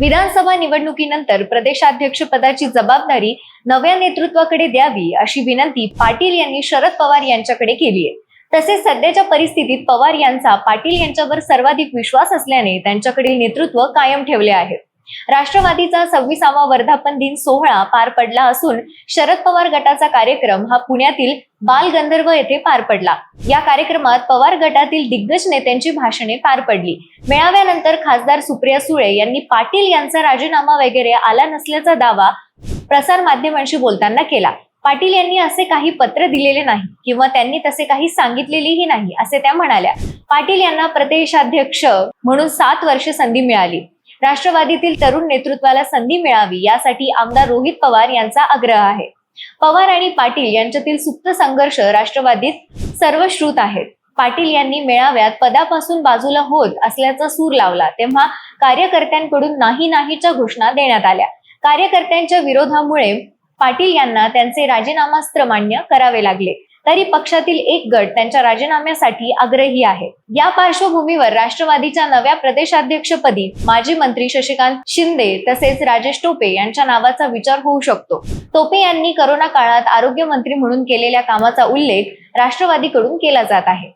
विधानसभा निवडणुकीनंतर प्रदेशाध्यक्ष पदाची जबाबदारी नव्या नेतृत्वाकडे द्यावी अशी विनंती पाटील यांनी शरद पवार यांच्याकडे केली आहे. तसेच सध्याच्या परिस्थितीत पवार यांचा पाटील यांच्यावर सर्वाधिक विश्वास असल्याने त्यांच्याकडील नेतृत्व कायम ठेवले आहे. राष्ट्रवादीचा सव्वीसावा वर्धापन दिन सोहळा पार पडला असून शरद पवार गटाचा कार्यक्रम हा पुण्यातील बालगंधर्व येथे पार पडला. या कार्यक्रमात पवार गटातील दिग्गज नेत्यांची भाषणे पार पडली. मेळाव्यानंतर खासदार सुप्रिया सुळे यांनी पाटील यांचा राजीनामा वगैरे आला नसल्याचा दावा प्रसार माध्यमांशी बोलताना केला. पाटील यांनी असे काही पत्र दिलेले नाही किंवा त्यांनी तसे काही सांगितलेलेही नाही असे त्या म्हणाल्या. पाटील यांना प्रदेशाध्यक्ष म्हणून सात वर्ष संधी मिळाली. राष्ट्रवादीतील तरुण नेतृत्वाला संधी मिळावी यासाठी आमदार रोहित पवार यांचा आग्रह आहे. पवार आणि पाटील यांच्यातील सुप्त संघर्ष राष्ट्रवादीत सर्वश्रुत आहेत. पाटील यांनी मेळाव्यात पदापासून बाजूला होत असल्याचा सूर लावला तेव्हा कार्यकर्त्यांकडून नाही नाहीच्या घोषणा देण्यात आल्या. कार्यकर्त्यांच्या विरोधामुळे पाटील यांना त्यांचे राजीनामास्त्र मान्य करावे लागले. तरी पक्षातील एक गट त्यांच्या राजीनाम्यासाठी आग्रही आहे. या पार्श्वभूमीवर राष्ट्रवादीच्या नव्या प्रदेशाध्यक्षपदी माजी मंत्री शशिकांत शिंदे तसेच राजेश टोपे यांच्या नावाचा विचार होऊ शकतो. टोपे यांनी करोना काळात आरोग्य मंत्री म्हणून केलेल्या कामाचा उल्लेख राष्ट्रवादीकडून केला जात आहे.